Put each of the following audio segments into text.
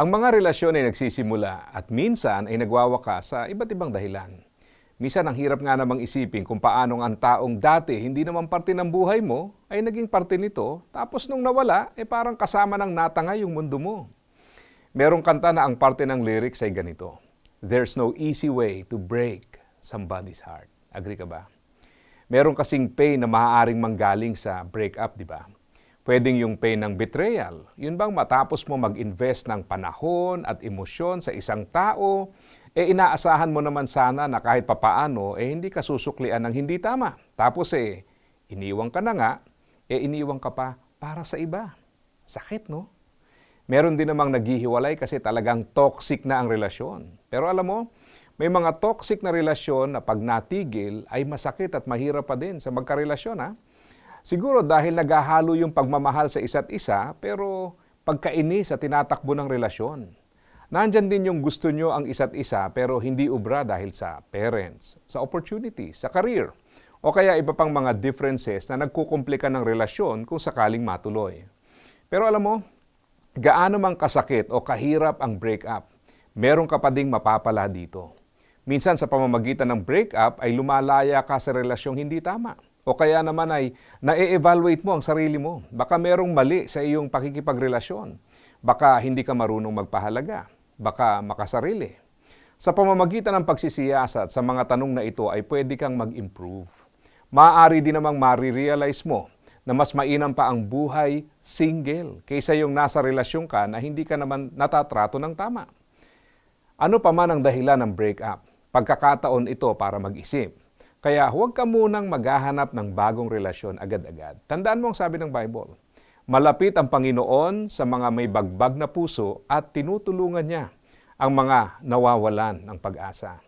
Ang mga relasyon ay nagsisimula at minsan ay nagwawakas sa iba't ibang dahilan. Minsan ang hirap nga namang isipin kung paanong ang taong dati hindi naman parte ng buhay mo ay naging parte nito tapos nung nawala eh parang kasama ng natanga yung mundo mo. Merong kanta na ang parte ng lyrics ay ganito. There's no easy way to break somebody's heart. Agree ka ba? Meron kasing pain na maaaring manggaling sa breakup, di ba? Pwedeng yung pain ng betrayal. Yun bang matapos mo mag-invest ng panahon at emosyon sa isang tao, eh inaasahan mo naman sana na kahit papaano, eh hindi ka susuklian ng hindi tama. Tapos eh, iniwang ka na nga, eh iniwang ka pa para sa iba. Sakit, no? Meron din namang naghihiwalay kasi talagang toxic na ang relasyon. Pero alam mo, may mga toxic na relasyon na pag natigil ay masakit at mahirap pa din sa magkarelasyon ha. Siguro dahil naghahalo yung pagmamahal sa isa't isa pero pagkainis sa tinatakbo ng relasyon. Nandyan din yung gusto nyo ang isa't isa pero hindi ubra dahil sa parents, sa opportunity, sa career, o kaya iba pang mga differences na nagkukumplika ng relasyon kung sakaling matuloy. Pero alam mo, gaano mang kasakit o kahirap ang breakup, meron ka pa ding mapapala dito. Minsan sa pamamagitan ng breakup ay lumalaya ka sa relasyong hindi tama. O kaya naman ay na-evaluate mo ang sarili mo. Baka merong mali sa iyong pakikipagrelasyon. Baka hindi ka marunong magpahalaga. Baka makasarili. Sa pamamagitan ng pagsisiyasat sa mga tanong na ito ay pwede kang mag-improve. Maaari din namang marirealize mo na mas mainam pa ang buhay single kaysa yung nasa relasyon ka na hindi ka naman natatrato ng tama. Ano pa man ang dahilan ng breakup, pagkakataon ito para mag-isip. Kaya huwag ka munang maghahanap ng bagong relasyon agad-agad. Tandaan mo ang sabi ng Bible, malapit ang Panginoon sa mga may bagbag na puso at tinutulungan niya ang mga nawawalan ng pag-asa.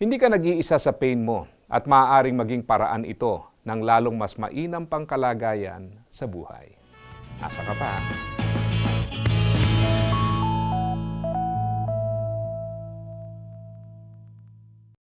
Hindi ka nag-iisa sa pain mo at maaaring maging paraan ito ng lalong mas mainam pang kalagayan sa buhay. Asa ka pa?